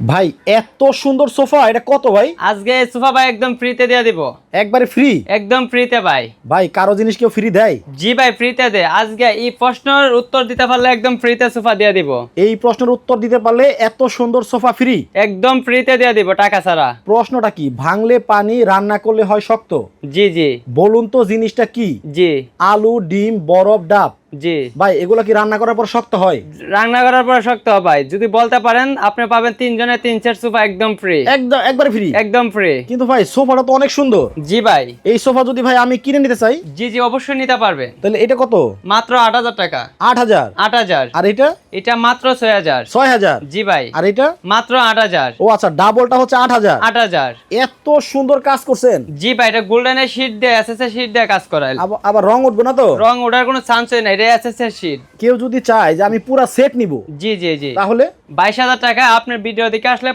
ভাই এত সুন্দর সোফা এটা কত ভাই? আজকে সোফা ভাই একদম ফ্রিতে দিয়ে দিব। একবারে ফ্রি একদম ফ্রিতে ভাই। ভাই কারও জিনিস কেউ ফ্রি দেয়? জি ভাই ফ্রিতে দে। আজকে এই প্রশ্নের উত্তর দিতে পারলে একদম ফ্রিতে সোফা দিয়ে দিব। এই প্রশ্নের উত্তর দিতে পারলে এত সুন্দর সোফা ফ্রি একদম ফ্রিতে দিয়ে দিব টাকা ছাড়া। প্রশ্নটা কি ভাঙলে পানি রান্না করলে হয় শক্ত? জি জি। বলুন তো জিনিসটা কি? জি। আলু ডিম বরফ ডাব। জি। ভাই এগুলো কি রান্না করার পর শক্ত হয়? রান্না করার পর শক্ত হবে ভাই। যদি বলতে পারেন আপনি পাবেন তিনজনের তিন চার সোফা একদম ফ্রি একদম একবারে ফ্রি একদম ফ্রি কিন্তু ভাই সোফাটা তো অনেক সুন্দর। জি ভাই। এই সোফা যদি ভাই আমি কিনে নিতে চাই জি জি অবশ্যই নিতে পারবে। তাহলে এটা কত? মাত্র আট হাজার টাকা। আট হাজার? আট হাজার। আর এটা? এটা মাত্র ছয় হাজার। ছয় হাজার? জি ভাই। আর এটা? মাত্র আট হাজার। ও আচ্ছা ডাবলটা হচ্ছে আট হাজার। আট হাজার। এত সুন্দর কাজ করছেন। জি ভাই এটা গোল্ডেনের শীট দিয়ে এসএস এর শীট দিয়ে কাজ করায়। আবার- আবার রং উঠবে না তো? রং ওঠার কোনো চান্সই নাই। এটা শীট কেউ যদি চায় যে আমি পুরা সেট নিব জি জি জি। তাহলে? বাইশ হাজার টাকা আপনার ভিডিও আসলে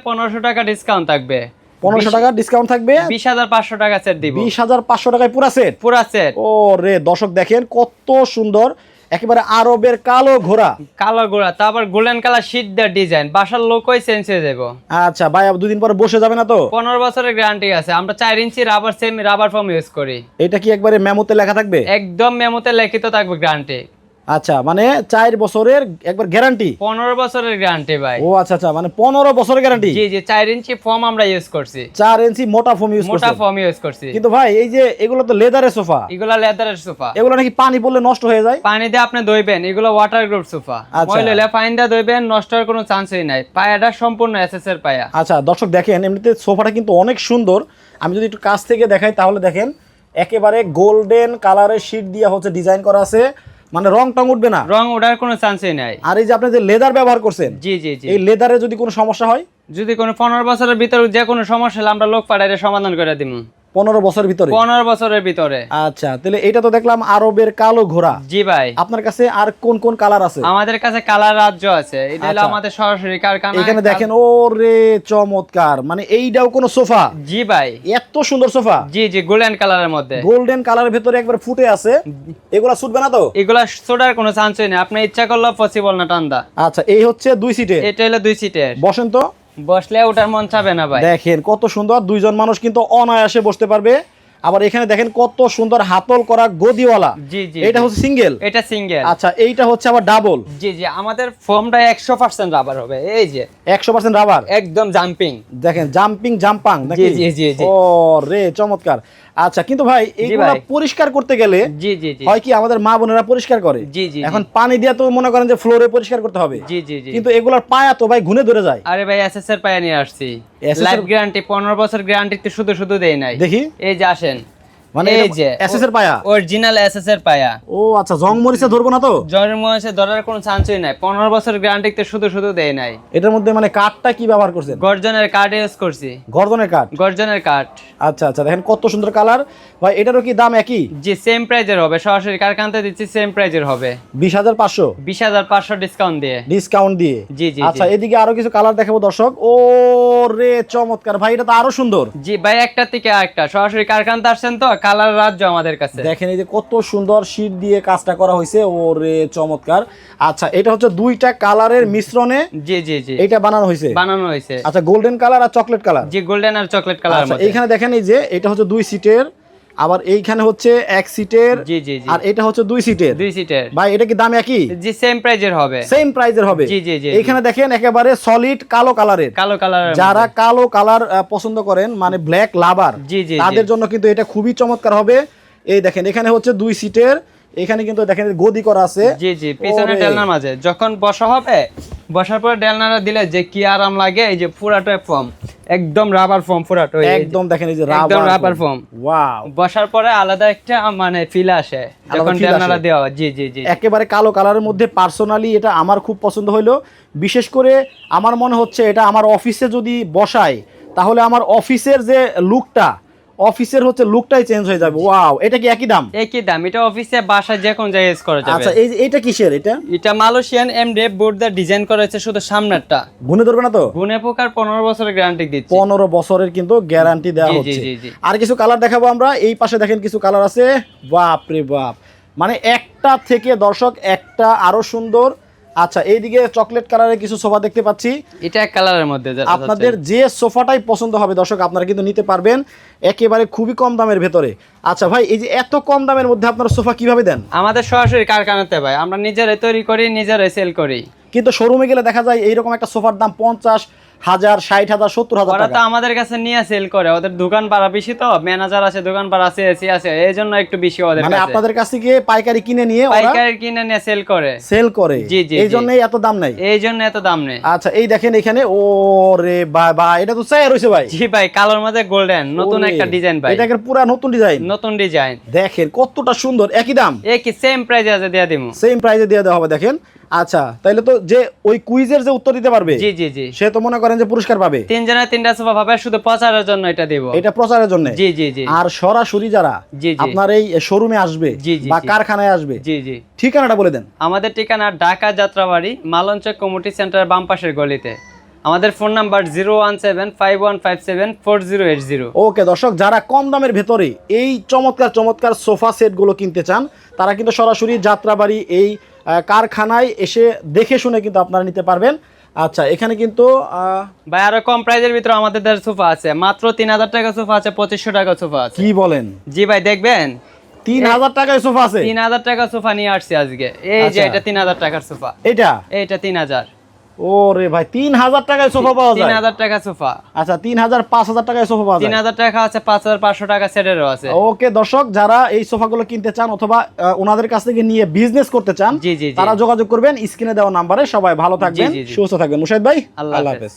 টাকা ডিসকাউন্ট থাকবে। পনেরোশো টাকা ডিসকাউন্ট থাকবে? বিশ হাজার পাঁচশো টাকা সেট দিব। বিশ হাজার পাঁচশো টাকায় পুরা সেট পুরা সেট ও রে দর্শক দেখেন কত সুন্দর একেবারে আরবের কালো ঘোড়া। কালো গোড়া তারপর গোল্ডেন কালার শীট দেওয়ার ডিজাইন বাসার লোকই চেঞ্জ হয়ে যাব। আচ্ছা ভাই দুদিন পরে বসে যাবে না তো? পনেরো বছরের গ্যারান্টি আছে। আমরা চার ইঞ্চি rubber same rubber foam use করি। এটা কি একবারে মেমোতে লেখা থাকবে? একদম মেমোতে লিখিত থাকবে গ্যারান্টি আচ্ছা মানে চার বছরের একবার গ্যারান্টি পনেরো বছরের গ্যারান্টি ভাই। ও আচ্ছা আচ্ছা মানে পনেরো বছরের গ্যারান্টি জি জি চার ইঞ্চি ফর্ম আমরা ইউজ করছি। চার ইঞ্চি মোটা ফোম ইউজ মোটা ফর্ম ইউজ করছি। কিন্তু ভাই এই যে এগুলো তো লেদারের সোফা এগুলা লেদারের সোফা এগুলো নাকি পানি পড়লে নষ্ট হয়ে যায়? পানি দিয়ে আপনি ধুইবেন এগুলো ওয়াটার গ্রুপ সোফা আচ্ছা। ময়লা হলে পানি দিয়ে ধুইবেন নষ্ট হওয়ার কোনো চান্সই নাই। পায়াটা সম্পূর্ণ এসএস এর পায়া। আচ্ছা দর্শক দেখেন এমনিতে সোফাটা কিন্তু অনেক সুন্দর। আমি যদি একটু কাছ থেকে দেখাই তাহলে দেখেন একেবারে গোল্ডেন কালারের শীট দিয়ে হচ্ছে ডিজাইন করা আছে। মানে রং টং উঠবে না। রং ওঠার কোনো চান্সই নাই। আর এই যে আপনি যে লেদার ব্যবহার করছেন জি জি জি। এই লেদারে যদি কোনো সমস্যা হয়? যদি কোনো পনেরো বছরের ভিতরে যে কোনো সমস্যা হলে আমরা লোক পাঠাইলে সমাধান করে দিব পনেরো বছর ভিতরে? পনেরো বছরের ভিতরে। আচ্ছা তাহলে এটা তো দেখলাম আরবের কালো ঘোড়া। জি ভাই। আপনার কাছে আর কোন কোন কালার আছে? আমাদের কাছে কালার রাজ্য আছে। এটা হলো আচ্ছা। আমাদের সরাসরি কারখানা। এখানে দেখেন ও রে চমৎকার। মানে এইটাও কোনো সোফা? জি ভাই। এত সুন্দর সোফা। জি জি গোল্ডেন কালারের মধ্যে। গোল্ডেন কালারের ভিতরে একবার ফুটে আছে। এগুলা ছুটবে না তো? এগুলা সোডার কোনো চান্সই নেই। আপনি ইচ্ছা করলেও পসিবল না টান্দা। আচ্ছা এই হচ্ছে দুই সিটে এটা হলো দুই সিটের বসেন তো। বসলে ওটার মন চাবে না ভাই। দেখেন কত সুন্দর দুইজন মানুষ কিন্তু অনায়াসে বসতে পারবে। আবার এখানে দেখেন কত সুন্দর হাতল করা গদিওয়ালা। জি জি এটা হচ্ছে সিঙ্গেল এটা সিঙ্গেল আচ্ছা এইটা হচ্ছে আবার ডাবল জি জি আমাদের ফর্মটা একশো পার্সেন্ট রাবার হবে এই যে। একশো পার্সেন্ট রাবার একদম জাম্পিং দেখেন জাম্পিং জাম্পাং নাকি? জি, জি, জি। ও রে চমৎকার। আচ্ছা কিন্তু ভাই এইগুলা পরিষ্কার করতে গেলে জি জি জি। হয় কি আমাদের মা বোনেরা পরিষ্কার করে? জি জি এখন পানি দিয়ে তো মনে করেন যে ফ্লোরে পরিষ্কার করতে হবে। জি জি জি। কিন্তু এগুলার পায়া তো ভাই ঘুনে ধরে যায়। আরে ভাই এসএসআর পায়া নিয়ে আসছি। লাইফ গ্যারান্টি পনেরো বছর গ্যারান্টি তো শুধু শুধু দেই নাই। দেখি। এই যে আসেন। মানে এই যে এর পায়া? অরিজিনাল এসএস এর পায়া। ও আচ্ছা জং মরিচে ধরবো না তো? মহেছে ধরার কোনো চান্সই নাই। পনেরো বছর গ্যারান্টি তো শুধু শুধু দেয় নাই। এটার মধ্যে মানে কাঠটা কি ব্যবহার করছেন? গর্জনের কার্ড ইউজ করছি। কাঠ? গর্জনের কার্ড আচ্ছা আচ্ছা দেখেন কত সুন্দর কালার। ভাই এটারও কি দাম একই? জি সেম প্রাইজের হবে। সরাসরি কারখানাতে দিচ্ছি সেম প্রাইজের হবে। বিশ হাজার পাঁচশো? বিশ হাজার পাঁচশো ডিসকাউন্ট দিয়ে। ডিসকাউন্ট দিয়ে? জি জি আচ্ছা এদিকে আরও কিছু কালার দেখাবো দর্শক। ও রে চমৎকার। ভাই এটা তো আরও সুন্দর। জি ভাই একটা থেকে আরেকটা। সরাসরি কারখানাতে আসছেন তো? কালার রাজ্য আমাদের কাছে। দেখেন এই যে কত সুন্দর শীট দিয়ে কাজটা করা হয়েছে। ও রে চমৎকার। আচ্ছা এটা হচ্ছে দুইটা কালারের মিশ্রণে জি জি জি। এটা বানানো হয়েছে? বানানো হয়েছে। আচ্ছা গোল্ডেন কালার আর চকলেট কালার জি গোল্ডেন আর চকলেট কালার আচ্ছা এইখানে দেখেন এই যে এটা হচ্ছে দুই সিটের আবার এইখানে হচ্ছে এক সিটের জি জি আর এটা হচ্ছে দুই সিটের। দুই সিটের। ভাই এটা কি দাম একই? জি সেম প্রাইজের হবে। সেম প্রাইজের হবে। জি, জি, জি, এইখানে দেখেন একেবারে সলিড কালো কালারের কালো কালার যারা কালো কালার পছন্দ করেন মানে ব্ল্যাক লাভার জি, জি। তাদের জন্য কিন্তু এটা খুবই চমৎকার হবে। এই দেখেন এখানে হচ্ছে দুই সিটের এখানে কিন্তু দেখেন গদি করা আছে। জি জি পিছনে ওরে। ডেলনার মাঝে। যখন বসা হবে বসার পর ডেলনাটা দিলে যে কি আরাম লাগে এই যে পুরাটা ফর্ম একদম রাবার ফর্ম এই একদম দেখেন এই যে একদম রাবার রাবার ফর্ম ওয়াও বসার পরে আলাদা একটা মানে ফিল আসে যখন feel দেওয়া জি জি জি। একেবারে কালো কালারের মধ্যে পার্সোনালি এটা আমার খুব পছন্দ হলো বিশেষ করে আমার মনে হচ্ছে এটা আমার অফিসে যদি বসায় তাহলে আমার অফিসের যে লুকটা অফিসের হচ্ছে লুকটাই চেঞ্জ হয়ে যাবে। ওয়াও এটা কি একই দাম? একই দাম এটা অফিসে বাসায় যে কোন জায়গায় use করা যাবে। আচ্ছা এই এটা কিসের এটা? এটা মালয়েশিয়ান এম বোর্ড দা ডিজাইন করা হয়েছে শুধু সামনেরটা। গুনে ধরবে না তো? গুনে পোকার পনেরো বছরের গ্যারান্টি দিচ্ছি। পনেরো বছরের কিন্তু গ্যারান্টি দেওয়া হচ্ছে। আর কিছু কালার দেখাবো আমরা। এই পাশে দেখেন কিছু কালার আছে। বাপ রে বাপ। মানে একটা থেকে দর্শক একটা আরও সুন্দর। আচ্ছা এইদিকে চকলেট কালারের কিছু সোফা দেখতে পাচ্ছি। এটা এক কালারের মধ্যে আপনাদের যে সোফাটাই পছন্দ হবে দর্শক আপনারা কিন্তু নিতে পারবেন একেবারে খুবই কম দামের ভেতরে। আচ্ছা ভাই এই যে এত কম দামের মধ্যে আপনারা সোফা কীভাবে দেন? আমাদের সরাসরি কারখানাতে ভাই আমরা নিজেরাই তৈরি করি নিজেরাই সেল করি। কিন্তু শোরুমে গেলে দেখা যায় এইরকম একটা সোফার দাম পঞ্চাশ হাজার ষাট হাজার সত্তর হাজার ওরা তো আমাদের কাছে নিয়ে সেল করে ওদের দোকান পাড়া বেশি তো ম্যানেজার আছে দোকান পাড়া আছে এসি আছে এই জন্য একটু বেশি ওদের মানে আপনাদের কাছ থেকে পাইকারি কিনে নিয়ে পাইকারি কিনে নিয়ে সেল করে। সেল করে। জি, জি, এই জন্যই এত দাম নাই। এই জন্য এত দাম নেই। আচ্ছা এই দেখেন এখানে ও রে বা বা এটা তো চাই রয়েছে ভাই। জি ভাই কালোর মধ্যে গোল্ডেন নতুন একটা ডিজাইন ভাই। এটা পুরো নতুন ডিজাইন নতুন ডিজাইন দেখেন কতটা সুন্দর একই দাম। একই সেম প্রাইজে আছে দিয়ে দিমু। সেম প্রাইসে দিয়ে দেওয়া হবে দেখেন। আচ্ছা তাইলে তো যে ওই কুইজের যে উত্তর দিতে পারবে জি জি জি। সে তো মনে করেন যে পুরস্কার পাবে। তিন জনের তিনটা সোফা পাবে শুধু প্রচারের জন্য এটা দেব। এটা প্রচারের জন্য? জি জি জি। আর সরাসরি যারা জি, জি। আপনার এই শোরুমে আসবে জি, জি, বা কারখানায় আসবে জি জি। ঠিকানাটা বলে দেন। আমাদের ঠিকানা ঢাকা যাত্রাবাড়ি মালঞ্চ কমিটি সেন্টার বাম পাশের গলিতে। আমাদের phone number zero one seven five one five seven four zero eight zero. Okay দর্শক যারা কম দামের ভেতরে এই চমৎকার চমৎকার সোফা সেটগুলো কিনতে চান তারা কিন্তু সরাসরি যাত্রাবাড়ি এই কারখানায় এসে দেখে শুনে কিন্তু আপনারা নিতে পারবেন। আচ্ছা এখানে কিন্তু ভাই আরও কম প্রাইজের ভিতরে আমাদের সোফা আছে। মাত্র তিন হাজার টাকা সোফা আছে পঁচিশশো টাকা সোফা আছে। কি বলেন? জি ভাই দেখবেন? তিন হাজার টাকায় সোফা আছে? তিন হাজার টাকা সোফা নিয়ে আসছি আজকে। এই যে আচ্ছা। এটা তিন হাজার টাকার সোফা। এটা? এইটা তিন হাজার। ও রে ভাই তিন হাজার টাকায় সোফা পাওয়া তিন হাজার টাকা সোফা। আচ্ছা তিন হাজার পাঁচ হাজার টাকায় সোফা পাওয়া তিন হাজার টাকা আছে পাঁচ হাজার পাঁচশো টাকা সেটেরও আছে। ওকে দর্শক যারা এই সোফাগুলো কিনতে চান অথবা ওনাদের কাছ থেকে নিয়ে বিজনেস করতে চান তারা যোগাযোগ করবেন স্ক্রিনে দেওয়া নাম্বারে। সবাই ভালো থাকবেন। সুস্থ থাকবেন। মুশাদ ভাই আল্লাহ হাফেজ।